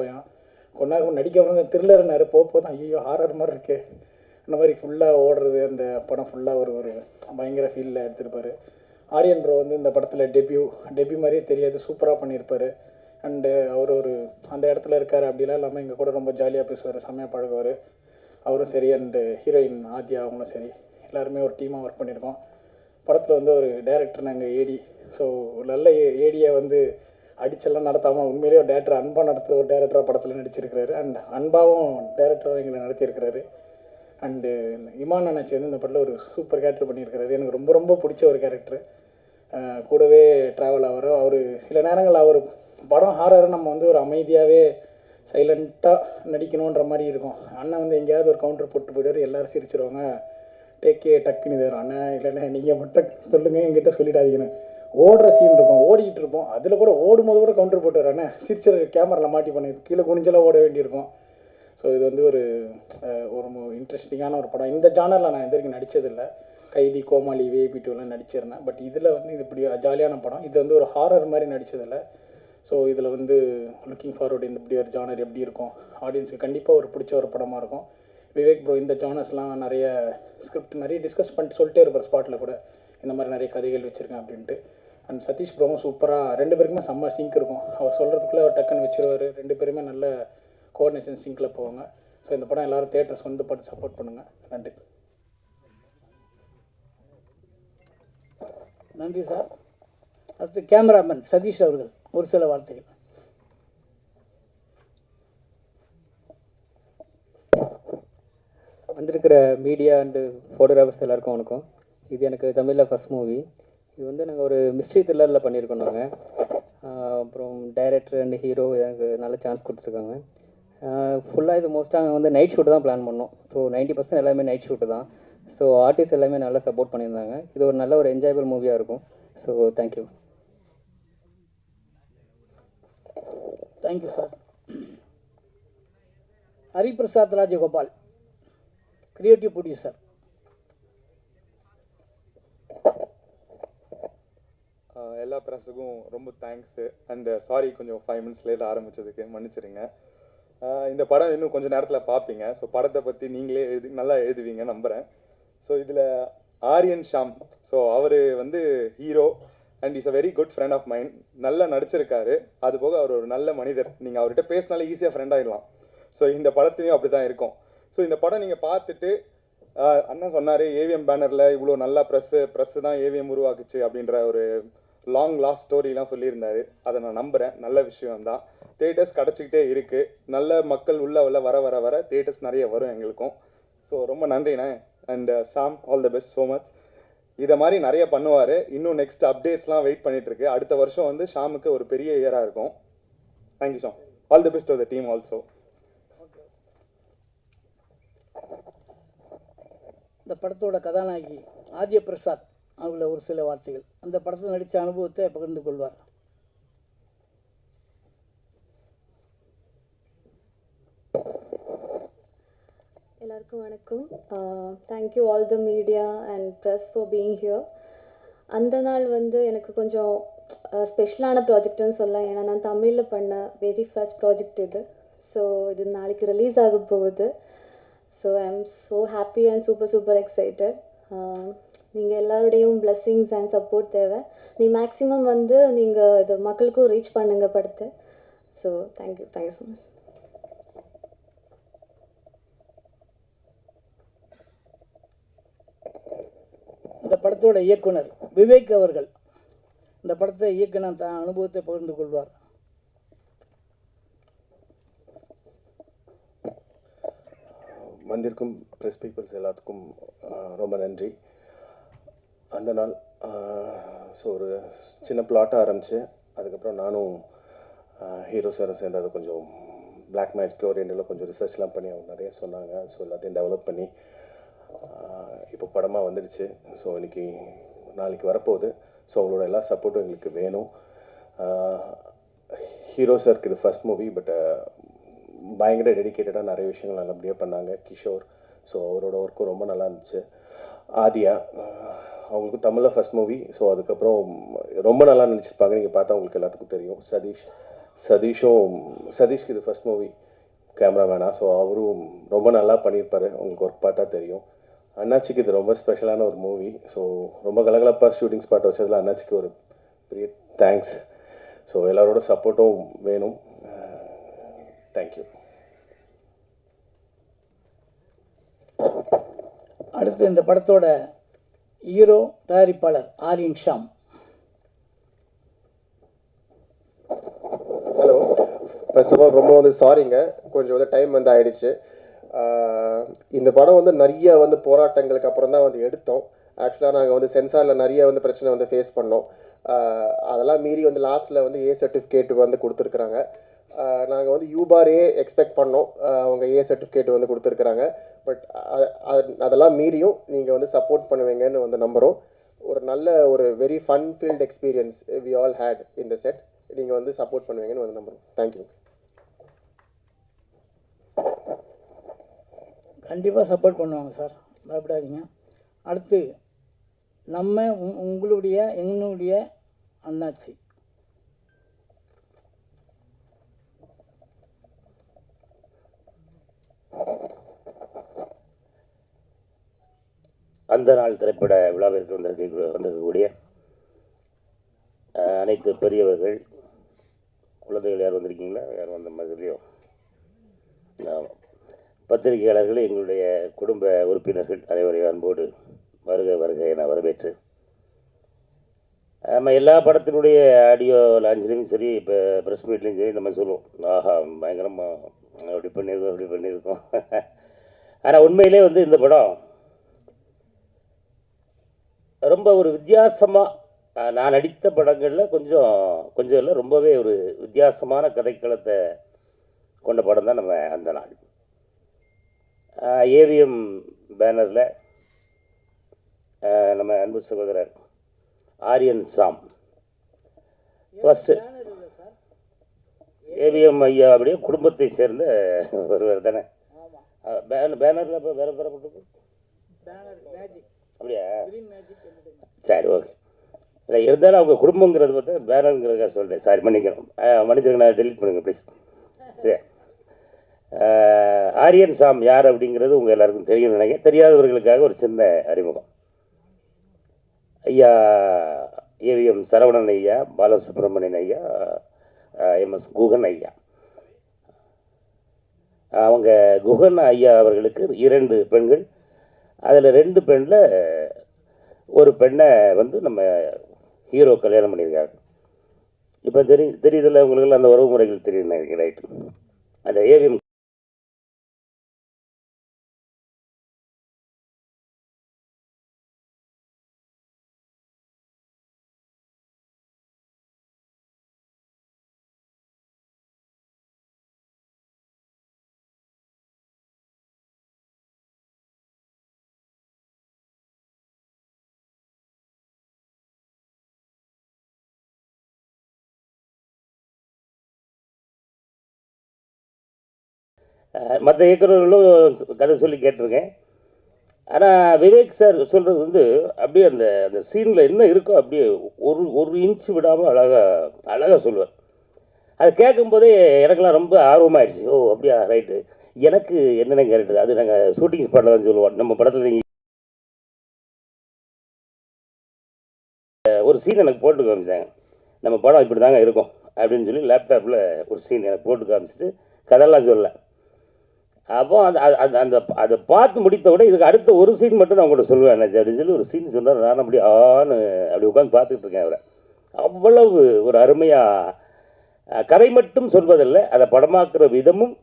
பயம் கொஞ்ச நேரம் நடிக்க வந்து த்ரில்லர்னாரு போக போதும் ஐயோ ஹாரர் மாதிரி இருக்கு. அந்த மாதிரி ஃபுல்லாக ஓடுறது அந்த படம் ஃபுல்லாக ஒரு ஒரு பயங்கர ஃபீலில் எடுத்திருப்பார். ஆரியன் ப்ரோ வந்து இந்த படத்தில் டெபியூ டெபியூ மாதிரியே தெரியாது சூப்பராக பண்ணியிருப்பார் அண்டு அவர் ஒரு அந்த இடத்துல இருக்கார் அப்படிலாம் இல்லாமல் எங்கள் கூட ரொம்ப ஜாலியாக பேசுவார் செம்மையாக பழகுவார். அவரும் சரி அண்டு ஹீரோயின் ஆத்யா அவங்களும் சரி. எல்லாருமே ஒரு டீமாக ஒர்க் பண்ணியிருக்கோம் படத்தில் வந்து ஒரு டைரக்டர் நாங்கள் ஏடி ஸோ நல்ல ஏடியை வந்து அடிச்செல்லாம் நடத்தாமல் உண்மையிலேயே ஒரு டேரக்டர் அன்பா நடத்துகிற ஒரு டேரக்டராக படத்தில் நடிச்சிருக்கிறாரு. அண்ட் அன்பாவும் டேரக்டராக எங்களை நடத்தியிருக்கிறாரு. அண்டு இமான் அண்ணாச்சி வந்து இந்த படத்தில் ஒரு சூப்பர் கேரக்டர் பண்ணியிருக்கிறாரு. எனக்கு ரொம்ப ரொம்ப பிடிச்ச ஒரு கேரக்டர் கூடவே ட்ராவல் ஆவார் அவர் சில நேரங்கள் அவர் படம் ஹாரர் நம்ம வந்து ஒரு அமைதியாகவே சைலண்ட்டாக நடிக்கணுன்ற மாதிரி இருக்கும். அண்ணன் வந்து எங்கேயாவது ஒரு கவுண்டர் போட்டு போயிடுவார் எல்லோரும் சிரிச்சிருவாங்க. டேக்கே டக்குன்னு தரும் அண்ணன் இல்லைண்ணே நீங்கள் மட்டும் சொல்லுங்கள் என்கிட்ட சொல்லிடாதீங்கன்னு. ஓடுற சீன் இருக்கும் ஓடிக்கிட்டு இருப்போம். அதில் கூட ஓடும்போது கூட கவுண்டர் போட்டு சிரிச்சர் கேமராவில் மாட்டி பண்ணி கீழே குனிஞ்செல்லாம் ஓட வேண்டியிருக்கும். ஸோ இது வந்து ஒரு ஒரு இன்ட்ரெஸ்டிங்கான ஒரு படம். இந்த ஜானரில் நான் இது வரைக்கும் நடித்ததில்லை கைதி கோமாளி வேபி டூலாம் நடிச்சிருந்தேன். பட் இதில் வந்து இது இப்படி ஜாலியான படம். இது வந்து ஒரு ஹாரர் மாதிரி நடித்ததில்லை ஸோ இதில் வந்து லுக்கிங் ஃபார்வர்டு இந்த இப்படி ஒரு ஜானர் எப்படி இருக்கும்? ஆடியன்ஸுக்கு கண்டிப்பாக ஒரு பிடிச்ச ஒரு படமாக இருக்கும். விவேக் ப்ரோ இந்த ஜானர்ஸ்லாம் நிறைய ஸ்கிரிப்ட் நிறைய டிஸ்கஸ் பண்ணிட்டு சொல்லிட்டே இருப்பார் ஸ்பாட்டில் கூட. இந்த மாதிரி நிறைய கதைகள் வச்சுருக்கேன் அப்படின்ட்டு. அண்ட் சதீஷ் ப்ரோவும் சூப்பராக ரெண்டு பேருக்குமே செம்ம சிங்க் இருக்கும். அவர் சொல்கிறதுக்குள்ளே அவர் டக்குன்னு வச்சிருவார். ரெண்டு பேருமே நல்ல கோஆர்டினேஷன் சிங்கில் போவாங்க. ஸோ இந்த படம் எல்லாரும் தேட்டர்ஸ் வந்து பார்த்து சப்போர்ட் பண்ணுங்கள் நன்றி. நன்றி சார் அடுத்து கேமராமேன் சதீஷ் அவர்கள் ஒரு சில வார்த்தைகள். வந்திருக்கிற மீடியா அண்டு ஃபோட்டோகிராஃபர்ஸ் எல்லாருக்கும் வணக்கம். இது எனக்கு தமிழில் ஃபஸ்ட் மூவி இது வந்து நாங்கள் ஒரு மிஸ்ட்ரி த்ரில்லரில் பண்ணியிருக்கோம் நாங்கள் அப்புறம் டைரக்டர் அண்ட் ஹீரோ எனக்கு நல்ல சான்ஸ் கொடுத்துருக்காங்க. ஃபுல்லாக இது மோஸ்ட்டாக வந்து நைட் ஷூட்டு தான் பிளான் பண்ணோம். ஸோ நைன்ட்டி பர்சன்ட் எல்லாமே நைட் ஷூட்டு தான். ஸோ ஆர்டிஸ்ட் எல்லாமே நல்லா சப்போர்ட் பண்ணியிருந்தாங்க. இது ஒரு நல்ல ஒரு என்ஜாயபிள் மூவியாக இருக்கும். So thank you thank you sir Hariprasad Rajagopal creative producer எல்லா ப்ரெஸ்ஸுக்கும் ரொம்ப தேங்க்ஸு அண்ட் சாரி கொஞ்சம் ஃபைவ் மினிட்ஸ் லேட் ஆரம்பிச்சதுக்கு. மன்னிச்சிடுங்க இந்த படம் இன்னும் கொஞ்சம் நேரத்தில் பார்ப்பீங்க ஸோ படத்தை பற்றி நீங்களே எழுதி நல்லா எழுதுவீங்க நம்புகிறேன் ஸோ இதில் ஆரியன் ஷாம். ஸோ அவர் வந்து hero and is a very good friend of mind நல்லா நடிச்சிருக்காரு. அது போக அவர் ஒரு நல்ல மனிதர். நீங்கள் அவர்கிட்ட பேசினாலே ஈஸியாக ஃப்ரெண்ட் ஆகிடலாம் ஸோ இந்த படத்துலையும் அப்படி தான் இருக்கும். ஸோ இந்த படம் நீங்கள் பார்த்துட்டு அண்ணன் சொன்னார் ஏவிஎம் பேனரில் இவ்வளோ நல்லா ப்ரெஸ்ஸு ப்ரெஸ்ஸு தான் ஏவிஎம் உருவாக்குச்சு அப்படின்ற ஒரு லாங் லாஸ்ட் ஸ்டோரிலாம் சொல்லியிருந்தாரு. அதை நான் நம்புகிறேன் நல்ல விஷயம் தான் தேட்டர்ஸ் கிடச்சிக்கிட்டே இருக்குது நல்ல மக்கள் உள்ள உள்ள வர வர வர தேட்டர்ஸ் நிறைய வரும் எங்களுக்கும். ஸோ ரொம்ப நன்றிண்ணே. And Shaam all the best so much இதை மாதிரி நிறைய பண்ணுவார். இன்னும் நெக்ஸ்ட் அப்டேட்ஸ்லாம் வெயிட் பண்ணிட்டு இருக்கு அடுத்த வருஷம் வந்து ஷாமுக்கு ஒரு பெரிய இயராக இருக்கும். Thank you Shaam all the best of the team also இந்த படத்தோட கதாநாயகி ஆதிய பிரசாத் அவங்கள ஒரு சில வார்த்தைகள். அந்த படத்தில் நடித்த அனுபவத்தை பகிர்ந்து கொள்வார். எல்லாருக்கும் வணக்கம். Thank you all the media and press for being here அந்த நாள் வந்து எனக்கு கொஞ்சம் ஸ்பெஷலான ப்ராஜெக்ட்னு சொல்லலாம் ஏன்னா நான் தமிழில் பண்ண வெரி ஃபர்ஸ்ட் ப்ராஜெக்ட் இது. ஸோ இது நாளைக்கு ரிலீஸ் ஆக போகுது. So I am so happy and super super excited நீங்கள் எல்லாருடையும் blessings அண்ட் சப்போர்ட் தேவை. நீ மேக்ஸிமம் வந்து நீங்கள் இது மக்களுக்கும் ரீச் பண்ணுங்க படத்தை. So thank you thank you so much இந்த படத்தோட இயக்குனர் விவேக் அவர்கள். இந்த படத்தை இயக்குனர் தன் அனுபவத்தை பகிர்ந்து கொள்வார். வந்திருக்கும் ப்ரெஸ் பீப்புள்ஸ் எல்லாத்துக்கும் ரொம்ப நன்றி. அந்த நாள் ஸோ ஒரு சின்ன பிளாட்டாக ஆரம்பித்து அதுக்கப்புறம் நானும் ஹீரோ சாரை சேர்ந்து அதை கொஞ்சம் பிளாக் மேஜிக் ஓரியண்டில் கொஞ்சம் ரிசர்ச்லாம் பண்ணி அவங்க நிறைய சொன்னாங்க. ஸோ எல்லாத்தையும் டெவலப் பண்ணி இப்போ படமாக வந்துடுச்சு. ஸோ இன்றைக்கி நாளைக்கு வரப்போகுது. ஸோ அவங்களோட எல்லா சப்போர்ட்டும் எங்களுக்கு வேணும். ஹீரோ சாருக்கு இது ஃபர்ஸ்ட் மூவி பட் பயங்கர டெடிக்கேட்டடாக நிறைய விஷயங்கள் நல்லபடியாக பண்ணாங்க. கிஷோர் ஸோ அவரோட ஒர்க்கும் ரொம்ப நல்லா இருந்துச்சு. ஆதியா அவங்களுக்கு தமிழில் ஃபர்ஸ்ட் மூவி ஸோ அதுக்கப்புறம் ரொம்ப நல்லா நடிச்சிருப்பாங்க நீங்கள் பார்த்தா உங்களுக்கு எல்லாத்துக்கும் தெரியும். சதீஷ் சதீஷும் சதீஷ்க்கு இது ஃபர்ஸ்ட் மூவி கேமராமேனா ஸோ அவரும் ரொம்ப நல்லா பண்ணியிருப்பார். உங்களுக்கு ஒர்க் பார்த்தா தெரியும். அண்ணாச்சிக்கு இது ரொம்ப ஸ்பெஷலான ஒரு மூவி ஸோ ரொம்ப கலகலப்பாக ஷூட்டிங் ஸ்பாட் வச்சதில் அண்ணாச்சிக்கு ஒரு பெரிய தேங்க்ஸ் ஸோ எல்லாரோட சப்போர்ட்டும் வேணும். தேங்க்யூ அடுத்து இந்த படத்தோட ஹீரோ தயாரிப்பாளர் Aryan Shyam. Hello first of all ரொம்ப வந்து சாரிங்க கொஞ்சம் வந்து டைம் வந்து ஆயிடுச்சு. இந்த படம் வந்து நிறைய வந்து போராட்டங்களுக்கு அப்புறம் தான் வந்து எடுத்தோம். ஆக்சுவலாக நாங்கள் வந்து சென்சாரில் நிறைய வந்து பிரச்சனை வந்து ஃபேஸ் பண்ணோம். அதெல்லாம் மீறி வந்து லாஸ்ட்டில் வந்து ஏ சர்டிஃபிகேட் வந்து கொடுத்துருக்குறாங்க. நாங்கள் வந்து யூபார் ஏ எக்ஸ்பெக்ட் பண்ணோம். அவங்க ஏ சர்டிஃபிகேட் வந்து கொடுத்துருக்குறாங்க. பட் அதெல்லாம் மீறியும் நீங்கள் வந்து சப்போர்ட் பண்ணுவீங்கன்னு வந்து நம்புகிறோம் ஒரு நல்ல ஒரு very fun filled experience we all had இந்த செட் நீங்கள் வந்து சப்போர்ட் பண்ணுவீங்கன்னு வந்து நம்புகிறோம் தேங்க்யூ கண்டிப்பாக சப்போர்ட் பண்ணுவாங்க சார் பயப்படாதீங்க. அடுத்து நம்ம உ- உங்களுடைய என்னுடைய அண்ணாச்சி. அந்த நாள் திரைப்பட விழாவிற்கு வந்திருக்க வந்திருக்கக்கூடிய அனைத்து பெரியவர்கள் குழந்தைகள் யார் வந்திருக்கீங்களா? யார் வந்த மாதிரியோ ஆமாம். பத்திரிகையாளர்கள் எங்களுடைய குடும்ப உறுப்பினர்கள் அனைவரையும் அன்போடு வருக வருக என வரவேற்று. நம்ம எல்லா படத்தினுடைய ஆடியோ லான்ச்லேயும் சரி இப்போ ப்ரெஸ் மீட்லேயும் சரி நம்ம சொல்லுவோம். ஆஹா பயங்கரமாக அப்படி பண்ணியிருக்கோம் அப்படி பண்ணியிருக்கோம். ஆனால் உண்மையிலே வந்து இந்த படம் ரொம்ப ஒரு வித்தியாசமாக நான் நடித்த படங்களில் கொஞ்சம் கொஞ்சம் இல்லை ரொம்பவே ஒரு வித்தியாசமான கதைக்களத்தை கொண்ட படம் தான் நம்ம அந்த நாள். ஏவிஎம் பேனரில் நம்ம அன்பு சகோதரர் ஆரியன் சாம். ஃபஸ்ட்டு ஏவிஎம் ஐயா அப்படியே குடும்பத்தை சேர்ந்த ஒருவர் தானே. பேனர் பேனரில் இப்போ வேறு வேறு போட்டு அப்படியா? சரி ஓகே இல்லை இருந்தாலும் அவங்க குடும்பங்கிறது பார்த்தா பேனருங்கிறதுக்காக சொல்கிறேன் சாரி மன்னிக்கணும். மன்னிச்சிருங்க நான் டெலிட் பண்ணுங்க ப்ளீஸ் சரி. ஆரியன் சாம் யார் அப்படிங்கிறது உங்கள் எல்லாருக்கும் தெரியும் நினைக்கிறேன். தெரியாதவர்களுக்காக ஒரு சின்ன அறிமுகம். ஐயா ஏவிஎம் சரவணன் ஐயா பாலசுப்ரமணியன் ஐயா எம்எஸ் குகன் ஐயா. அவங்க குகன் ஐயா அவர்களுக்கு இரண்டு பெண்கள் அதில் ரெண்டு பெண்ணில் ஒரு பெண்ணை வந்து நம்ம ஹீரோ கல்யாணம் பண்ணியிருக்காங்க இப்போ தெரி தெரியுதில்ல உங்களுக்கு அந்த உறவு முறைகள் தெரியும் நினைக்கிறேன். அந்த ஏவிஎம் மற்ற இயக்குநர்களும் கதை சொல்லி கேட்டிருக்கேன். ஆனால் விவேக் சார் சொல்கிறது வந்து அப்படியே அந்த அந்த சீனில் என்ன இருக்கோ அப்படியே ஒரு ஒரு இன்ச்சு விடாமல் அழகாக அழகாக சொல்லுவார். அது கேட்கும்போதே எனக்கெல்லாம் ரொம்ப ஆர்வமாகிடுச்சு ஓ அப்படியா ரைட்டு எனக்கு என்னென்ன கேரக்டர் அது நாங்கள் ஷூட்டிங் ஸ்பாட்டில் தான் சொல்லுவோம். நம்ம படத்தில் நீங்கள் ஒரு சீன் எனக்கு போட்டு காமிச்சாங்க. நம்ம படம் இப்படி தாங்க இருக்கும் அப்படின்னு சொல்லி லேப்டாப்பில் ஒரு சீன் எனக்கு போட்டு காமிச்சிட்டு கதையெல்லாம் சொல்லலை. அப்போ அந்த அந்த அந்த அதை பார்த்து முடித்த விட இதுக்கு அடுத்த ஒரு சீன் மட்டும் நான் உங்கள்கிட்ட சொல்லுவேன் அப்படின்னு சொல்லி ஒரு சீன் சொன்னார். நான் அப்படி ஆன்னு அப்படி உட்காந்து பார்த்துக்கிட்டு இருக்கேன் அவரை. அவ்வளவு ஒரு அருமையாக கதை மட்டும் சொல்வதில்லை அதை படமாக்குற விதமும்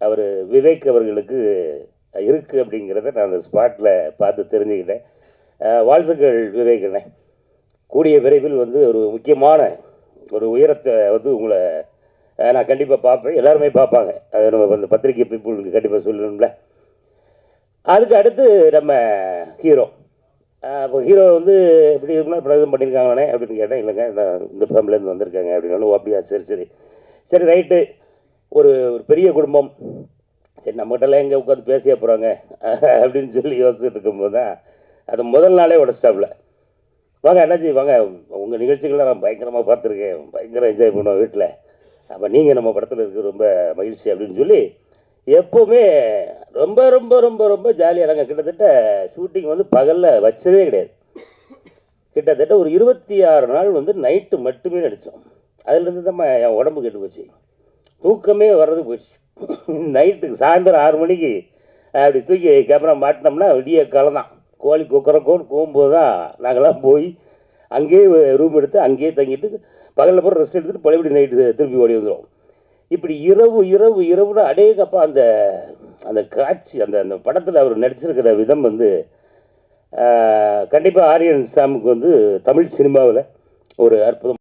அவர் விவேக் அவர்களுக்கு இருக்குது அப்படிங்கிறத நான் அந்த ஸ்பாட்டில் பார்த்து தெரிஞ்சுக்கிட்டேன். வாழ்த்துக்கள் விவேக்கண்ணே கூடிய விரைவில் வந்து ஒரு முக்கியமான ஒரு உயரத்தை வந்து உங்களை நான் கண்டிப்பாக பார்ப்பேன். எல்லாருமே பார்ப்பாங்க. அது நம்ம அந்த பத்திரிகை பீப்புளுக்கு கண்டிப்பாக சொல்லணும்ல அதுக்கு அடுத்து நம்ம ஹீரோ இப்போ ஹீரோ வந்து எப்படி இருக்குன்னா இப்போ எதுவும் பண்ணியிருக்காங்கண்ணே அப்படின்னு கேட்டேன் இல்லைங்க இந்த இந்த ஃபேமிலியிலேருந்து வந்திருக்காங்க அப்படின்னு அப்படியா சரி சரி. சரி ரைட்டு ஒரு ஒரு பெரிய குடும்பம். சரி நம்மகிட்டலாம் எங்கே உட்காந்து பேசிய போகிறாங்க அப்படின்னு சொல்லி யோசிச்சுட்டு இருக்கும்போது தான் அது முதல் நாளே உடச்சிட்டாப்புல. வாங்க அண்ணாச்சி வாங்க. உங்கள் நிகழ்ச்சிகள்லாம் நான் பயங்கரமாக பார்த்துருக்கேன். பயங்கரம் என்ஜாய் பண்ணுவோம் வீட்டில் அப்போ நீங்கள் நம்ம படத்தில் இருக்க ரொம்ப மகிழ்ச்சி அப்படின்னு சொல்லி எப்போவுமே ரொம்ப ரொம்ப ரொம்ப ரொம்ப ஜாலியாக நாங்கள் கிட்டத்தட்ட ஷூட்டிங் வந்து பகலில் வச்சதே கிடையாது. கிட்டத்தட்ட ஒரு இருபத்தி ஆறு நாள் வந்து நைட்டு மட்டுமே நடித்தோம் அதுலேருந்து தான் என் உடம்பு கெட்டு போச்சு. தூக்கமே வர்றது போச்சு. நைட்டுக்கு சாயந்தரம் ஆறு மணிக்கு அப்படி தூக்கி கேமரா மாட்டினோம்னா விடிய காலம் தான். கோழி கொக்கரக்கோன்னு போகும்போது தான் நாங்களாம் போய் அங்கேயே ரூம் எடுத்து அங்கேயே தங்கிட்டு பகலில் போகிற ரெஸ்ட் எடுத்துட்டு பழையபடி நைட்டு திருப்பி ஓடி வந்துடும் இப்படி இரவு இரவு இரவுனா அடேகப்பா அந்த அந்த காட்சி அந்த அந்த படத்தில் அவர் நடிச்சிருக்கிற விதம் வந்து கண்டிப்பாக ஆரியன் சாமுக்கு வந்து தமிழ் சினிமாவில் ஒரு அற்புதம்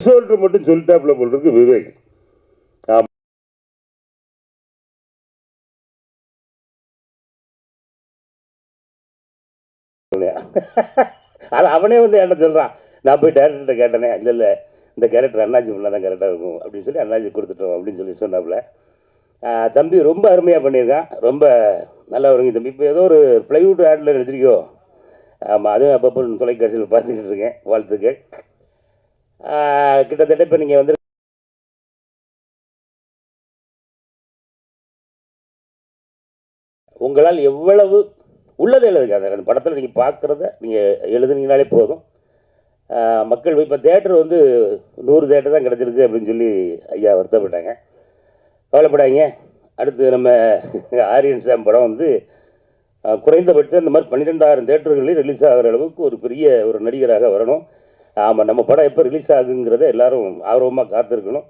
ரிசல்ட் மட்டும் சொல்லிட்டாப்ல போடுறது விவேக். ஆமா. அது அவனே வந்து என்கிட்ட சொல்கிறான் நான் போய் டேரக்டர்கிட்ட கேட்டேனே இல்லை இல்லை இந்த கேரக்டர் அண்ணாச்சி பண்ணால் தான் கரெக்டாக இருக்கும் அப்படின்னு சொல்லி அண்ணாச்சி கொடுத்துட்டோம் அப்படின்னு சொல்லி சொன்னாப்புல. தம்பி ரொம்ப அருமையாக பண்ணியிருக்கான். ரொம்ப நல்லா வருங்க தம்பி. இப்போ ஏதோ ஒரு ப்ளைவுட் ஆடில் நடிச்சிருக்கியோ. ஆமாம் அதுவும் அப்பப்போ தொலைக்காட்சியில் பார்த்துக்கிட்டு இருக்கேன் வாழ்த்துக்கள். கிட்டத்தட்ட இப்போ நீங்கள் வந்து உங்களால் எவ்வளவு உள்ளதை எழுதுங்க அந்த அந்த படத்தில் நீங்கள் பார்க்குறத நீங்கள் எழுதுனீங்கனாலே போதும். மக்கள் இப்போ தேட்டர் வந்து நூறு தேட்டர் தான் கிடச்சிருக்கு அப்படின்னு சொல்லி ஐயா வருத்தப்பட்டாங்க. கவலைப்படாங்க அடுத்து நம்ம ஆரியன் சாம் படம் வந்து குறைந்தபட்சம் இந்த மாதிரி பன்னிரெண்டாயிரம் தேட்டர்களில் ரிலீஸ் ஆகிற அளவுக்கு ஒரு பெரிய ஒரு நடிகராக வரணும். ஆமாம் நம்ம படம் எப்போ ரிலீஸ் ஆகுங்கிறத எல்லாரும் ஆர்வமாக காத்திருக்கணும்.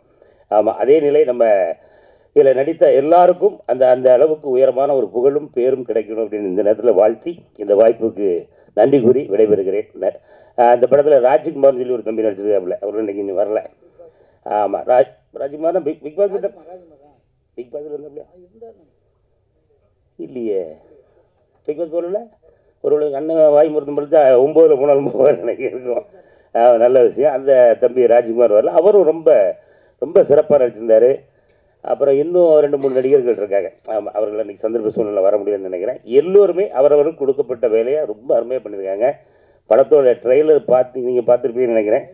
ஆமாம் அதே நிலை நம்ம இதில் நடித்த எல்லாருக்கும் அந்த அந்த அளவுக்கு உயரமான ஒரு புகழும் பேரும் கிடைக்கணும் அப்படின்னு இந்த நேரத்தில் வாழ்த்தி இந்த வாய்ப்புக்கு நன்றி கூறி விடைபெறுகிறேன். அந்த படத்தில் ராஜ்குமார்னு சொல்லி ஒரு தம்பி நடிச்சிருக்காப்புல அவர் இன்னைக்கு இன்னும் வரல. ஆமாம் Raj Rajkumar big big boss கிட்ட பிக் பாஸில் இல்லையே. பிக் பாஸ் போகல? ஒரு அண்ணன் வாய் மருந்து முடிச்சா ஒம்போதில் போனாலும் போவார் எனக்கு இருக்கும் நல்ல விஷயம். அந்த தம்பி ராஜ்குமார் வரல. அவரும் ரொம்ப ரொம்ப சிறப்பாக நடிச்சிருந்தார். அப்புறம் இன்னும் ரெண்டு மூணு நடிகர்கள் இருக்காங்க. ஆமாம் அவர்கள் அன்றைக்கி சந்தர்ப்ப சூழ்நிலை வர முடியும்னு நினைக்கிறேன். எல்லோருமே அவரவரும் கொடுக்கப்பட்ட வேலையை ரொம்ப அருமையாக பண்ணியிருக்காங்க. படத்தோட ட்ரெய்லர் பார்த்து நீங்கள் பார்த்துருப்பீங்கன்னு நினைக்கிறேன்.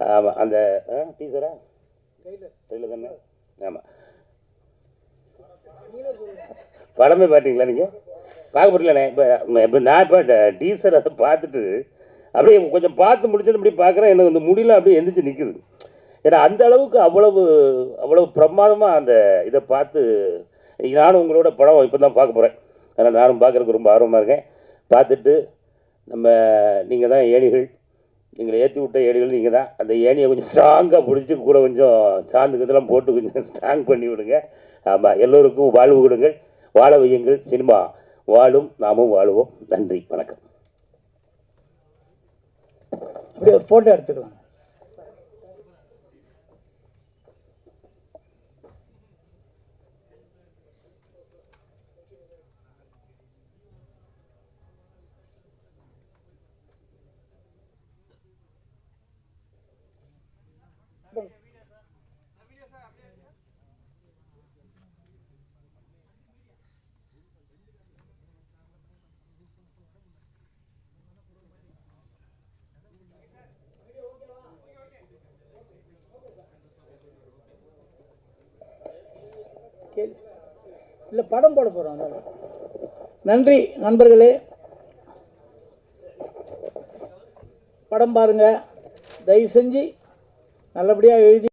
ஆமாம் அந்த டீச்சரா ட்ரெய்லர். தானே? ஆமாம் படமே பார்த்தீங்களா நீங்கள் பார்க்க முடியலண்ணே. இப்போ இப்போ நான் இப்போ டீசர் அதை பார்த்துட்டு அப்படியே கொஞ்சம் பார்த்து முடிச்சுட்டு அப்படி பார்க்குறேன். எனக்கு அந்த முடியல அப்படியே எந்திரிச்சு நிற்குது ஏன்னா அந்த அளவுக்கு அவ்வளவு அவ்வளவு பிரமாதமாக அந்த இதை பார்த்து நானும் உங்களோட படம் இப்போ தான் பார்க்க போகிறேன் அதனால் நானும் பார்க்குறதுக்கு ரொம்ப ஆர்வமாக இருக்கேன். பார்த்துட்டு நம்ம நீங்கள் தான் ஏணிகள். எங்களை ஏற்றி விட்ட ஏணிகள் நீங்கள் தான் அந்த ஏணியை கொஞ்சம் ஸ்ட்ராங்காக பிடிச்சி கூட கொஞ்சம் சாந்துக்கிறதுலாம் போட்டு கொஞ்சம் ஸ்ட்ராங் பண்ணி விடுங்க. ஆமாம் எல்லோருக்கும் வாழ்வு கொடுங்கள். வாழ வையுங்கள். சினிமா வாழும். நாமும் வாழுவோம். நன்றி. வணக்கம். அப்படியே ஃபோட்டோ எடுத்துக்கலாம். படம் போட போகிறோம் நன்றி நண்பர்களே. படம் பாருங்கள் தயவு செஞ்சு நல்லபடியாக எழுதி